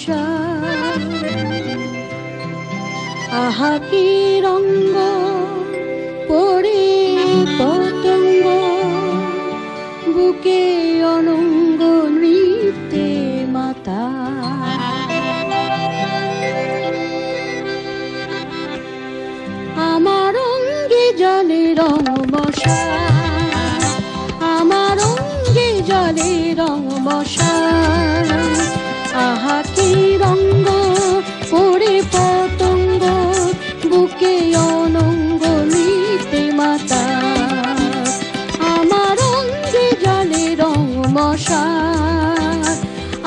আশা। আহা কি রঙ্গ পড়ে পতঙ্গ, বুকে অনঙ্গ নৃত্যে মাতা। আমার অঙ্গে জলে রং বসা, আমার অঙ্গে জলে রং রং মশা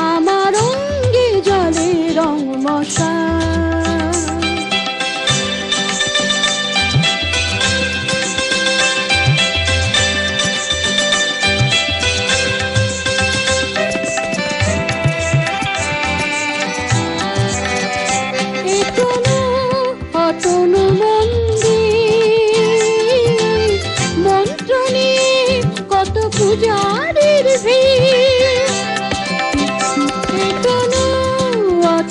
আমার অঙ্গে জলে রং মশা এখনও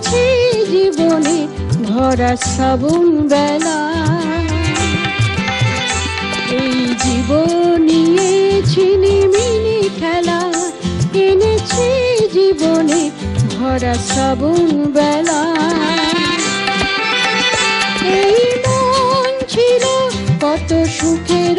এনেছি জীবনে ভরা শ্রাবণ বেলা। এই জীবন নিয়েছি খেলা এনেছি জীবনে ভরা শ্রাবণ বেলা। এই মন ছিল কত সুখের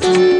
Thank you.